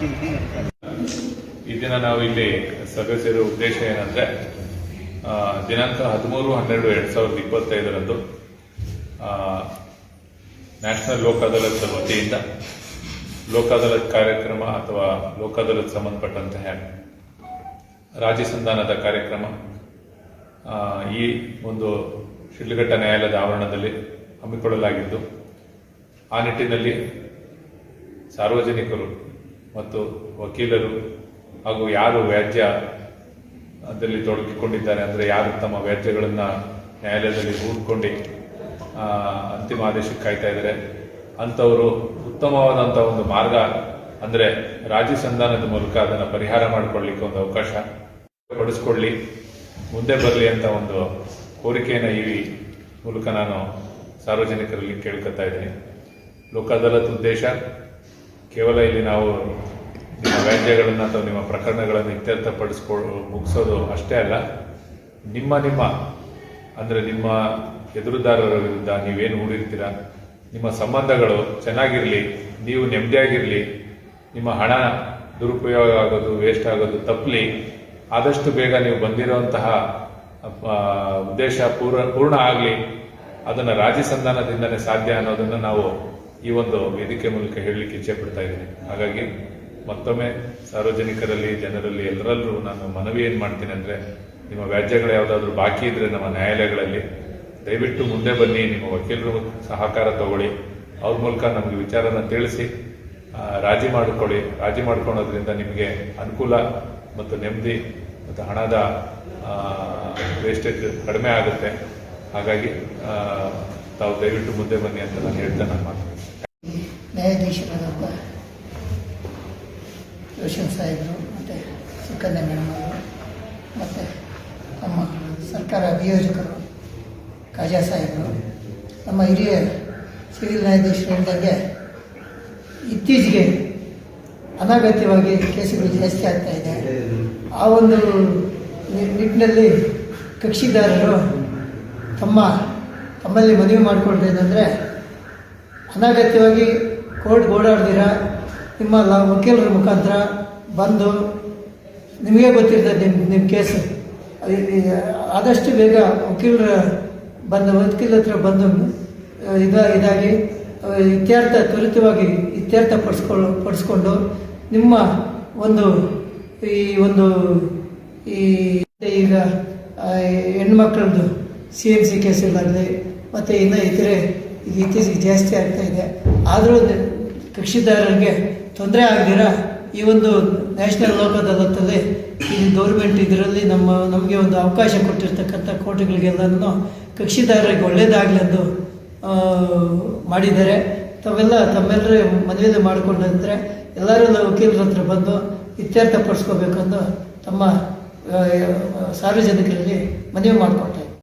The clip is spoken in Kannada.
ಈ ದಿನ ನಾವು ಇಲ್ಲಿ ಸಭೆ ಸೇರುವ ಉದ್ದೇಶ ಏನಂದ್ರೆ ದಿನಾಂಕ ಹದಿಮೂರು ಹನ್ನೆರಡು ಎರಡ್ ಸಾವಿರದ ಇಪ್ಪತ್ತೈದರಂದು ನ್ಯಾಷನಲ್ ಲೋಕ್ ಅದಾಲತ್ ವತಿಯಿಂದ ಲೋಕ್ ಅದಾಲತ್ ಕಾರ್ಯಕ್ರಮ ಅಥವಾ ಲೋಕ್ ಅದಾಲತ್ ಸಂಬಂಧಪಟ್ಟಂತಹ ರಾಜ್ಯ ಸಂಧಾನದ ಕಾರ್ಯಕ್ರಮ ಈ ಒಂದು ಶಿಡ್ಲಘಟ್ಟ ನ್ಯಾಯಾಲಯದ ಆವರಣದಲ್ಲಿ ಹಮ್ಮಿಕೊಳ್ಳಲಾಗಿದ್ದು, ಆ ನಿಟ್ಟಿನಲ್ಲಿ ಸಾರ್ವಜನಿಕರು ಮತ್ತು ವಕೀಲರು ಹಾಗೂ ಯಾರು ವ್ಯಾಜ್ಯ ಅದರಲ್ಲಿ ತೊಡಗಿಕೊಂಡಿದ್ದಾರೆ ಅಂದರೆ ಯಾರು ತಮ್ಮ ವ್ಯಾಜ್ಯಗಳನ್ನು ನ್ಯಾಯಾಲಯದಲ್ಲಿ ಹೂಡ್ಕೊಂಡು ಅಂತಿಮ ಆದೇಶಕ್ಕೆ ಕಾಯ್ತಾ ಇದ್ದಾರೆ, ಅಂಥವರು ಉತ್ತಮವಾದಂಥ ಒಂದು ಮಾರ್ಗ ಅಂದರೆ ರಾಜಿ ಸಂಧಾನದ ಮೂಲಕ ಅದನ್ನು ಪರಿಹಾರ ಮಾಡಿಕೊಳ್ಳಿಕ್ಕೆ ಒಂದು ಅವಕಾಶ ಪಡಿಸ್ಕೊಳ್ಳಿ. ಮುಂದೆ ಬರಲಿ ಅಂತ ಒಂದು ಕೋರಿಕೆಯನ್ನು ಈ ಮೂಲಕ ನಾನು ಸಾರ್ವಜನಿಕರಲ್ಲಿ ಕೇಳ್ಕೊತಾ ಇದ್ದೀನಿ. ಲೋಕ ಉದ್ದೇಶ ಕೇವಲ ಇಲ್ಲಿ ನಾವು ನಿಮ್ಮ ವ್ಯಾಜ್ಯಗಳನ್ನು ಅಥವಾ ನಿಮ್ಮ ಪ್ರಕರಣಗಳನ್ನು ಇತ್ಯರ್ಥಪಡಿಸ್ಕೊ ಮುಗಿಸೋದು ಅಷ್ಟೇ ಅಲ್ಲ. ನಿಮ್ಮ ನಿಮ್ಮ, ಅಂದರೆ ನಿಮ್ಮ ಎದುರುದಾರರ ವಿರುದ್ಧ ನೀವೇನು ಹೂಡಿರ್ತೀರ? ನಿಮ್ಮ ಸಂಬಂಧಗಳು ಚೆನ್ನಾಗಿರಲಿ, ನೀವು ನೆಮ್ಮದಿಯಾಗಿರಲಿ, ನಿಮ್ಮ ಹಣ ದುರುಪಯೋಗ ಆಗೋದು, ವೇಸ್ಟ್ ಆಗೋದು ತಪ್ಪಲಿ ಆದಷ್ಟು ಬೇಗ ನೀವು ಬಂದಿರುವಂತಹ ಉದ್ದೇಶ ಪೂರ್ಣ ಪೂರ್ಣ ಆಗಲಿ, ಅದನ್ನು ರಾಜಿ ಸಂಧಾನದಿಂದನೇ ಸಾಧ್ಯ ಅನ್ನೋದನ್ನು ನಾವು ಈ ಒಂದು ವೇದಿಕೆ ಮೂಲಕ ಹೇಳಲಿಕ್ಕೆ ಇಚ್ಛೆ ಪಡ್ತಾ ಇದ್ದೀನಿ. ಹಾಗಾಗಿ ಮತ್ತೊಮ್ಮೆ ಸಾರ್ವಜನಿಕರಲ್ಲಿ, ಜನರಲ್ಲಿ ಎಲ್ಲರಲ್ಲೂ ನಾನು ಮನವಿ ಏನು ಮಾಡ್ತೀನಿ ಅಂದರೆ, ನಿಮ್ಮ ವ್ಯಾಜ್ಯಗಳು ಯಾವುದಾದ್ರೂ ಬಾಕಿ ಇದ್ದರೆ ನಮ್ಮ ನ್ಯಾಯಾಲಯಗಳಲ್ಲಿ ದಯವಿಟ್ಟು ಮುಂದೆ ಬನ್ನಿ, ನಿಮ್ಮ ವಕೀಲರು ಸಹಕಾರ ತಗೊಳ್ಳಿ, ಅವ್ರ ಮೂಲಕ ನಮಗೆ ವಿಚಾರನ ತಿಳಿಸಿ ರಾಜಿ ಮಾಡಿಕೊಳ್ಳಿ. ರಾಜಿ ಮಾಡ್ಕೊಳ್ಳೋದ್ರಿಂದ ನಿಮಗೆ ಅನುಕೂಲ ಮತ್ತು ನೆಮ್ಮದಿ ಮತ್ತು ಹಣದ ವೇಸ್ಟೇಜ್ ಕಡಿಮೆ ಆಗುತ್ತೆ. ಹಾಗಾಗಿ ತಾವು ದಯವಿಟ್ಟು ಮುಂದೆ ಬನ್ನಿ ಅಂತ ನಾನು ಹೇಳ್ತಾ ನಾನು ಮಾತಾಡ್ತೀನಿ ನ್ಯಾಯಾಧೀಶರಾದಪ್ಪ ರೋಷನ್ ಸಾಹೇಬರು ಮತ್ತು ಸುಕನ್ಯಾ ಮೇಡಮ್ ಅವರು ಮತ್ತು ನಮ್ಮ ಸರ್ಕಾರ ಅಭಿಯೋಜಕರು ಕಾಜಾ ಸಾಹೇಬರು, ನಮ್ಮ ಹಿರಿಯ ಸಿವಿಲ್ ನ್ಯಾಯಾಧೀಶರು ಹೇಳಿದಂಗೆ ಇತ್ತೀಚೆಗೆ ಅನಗತ್ಯವಾಗಿ ಕೇಸುಗಳು ಜಾಸ್ತಿ ಆಗ್ತಾ ಇದೆ. ಆ ಒಂದು ನಿಟ್ಟಿನಲ್ಲಿ ಕಕ್ಷಿದಾರರು ತಮ್ಮ ತಮ್ಮಲ್ಲಿ ಮನವಿ ಮಾಡಿಕೊಳ್ಳೋದೇನೆಂದರೆ ಅನಗತ್ಯವಾಗಿ ಕೋರ್ಟ್ ಓಡಾಡ್ದಿರ, ನಿಮ್ಮ ಲ- ವಕೀಲರ ಮುಖಾಂತರ ಬಂದು ನಿಮಗೆ ಗೊತ್ತಿರ್ತದೆ ನಿಮ್ಮ ನಿಮ್ಮ ಕೇಸು. ಆದಷ್ಟು ಬೇಗ ವಕೀಲರ ಬಂದು ವಕೀಲ ಹತ್ರ ಬಂದು ಇದ, ಇದಾಗಿ ಇತ್ಯರ್ಥ, ತ್ವರಿತವಾಗಿ ಇತ್ಯರ್ಥ ಪಡಿಸ್ಕೊಳ್ಳೋ ಪಡಿಸ್ಕೊಂಡು ನಿಮ್ಮ ಒಂದು, ಈ ಒಂದು, ಈ, ಈಗ ಹೆಣ್ಮಕ್ಳದ್ದು ಸಿ ಎಂ ಸಿ ಕೇಸುಗಳಾಗಲಿ ಮತ್ತು ಇನ್ನು ಇತರೆ ಇತ್ತೀಚೆಗೆ ಜಾಸ್ತಿ ಆಗ್ತಾ ಇದೆ. ಆದರೂ ಕಕ್ಷಿದಾರರಿಗೆ ತೊಂದರೆ ಆಗದಿರ ಈ ಒಂದು ನ್ಯಾಷನಲ್ ಲೋಕದ ಅದಾಲತ್ತಲ್ಲಿ ಈ ಗೌರ್ಮೆಂಟ್ ಇದರಲ್ಲಿ ನಮ್ಮ, ನಮಗೆ ಒಂದು ಅವಕಾಶ ಕೊಟ್ಟಿರ್ತಕ್ಕಂಥ ಕೋರ್ಟ್ಗಳಿಗೆಲ್ಲನೂ ಕಕ್ಷಿದಾರರಿಗೆ ಒಳ್ಳೆಯದಾಗಲೆಂದು ಮಾಡಿದ್ದಾರೆ. ತಾವೆಲ್ಲ ತಮ್ಮೆಲ್ಲರೂ ಮನವಿಯಲ್ಲಿ ಮಾಡಿಕೊಂಡಂದ್ರೆ ಎಲ್ಲರೂ ವಕೀಲರ ಹತ್ರ ಬಂದು ಇತ್ಯರ್ಥ ಪಡಿಸ್ಕೋಬೇಕೆಂದು ತಮ್ಮ ಸಾರ್ವಜನಿಕರಲ್ಲಿ ಮನವಿ ಮಾಡಿಕೊಟ್ಟ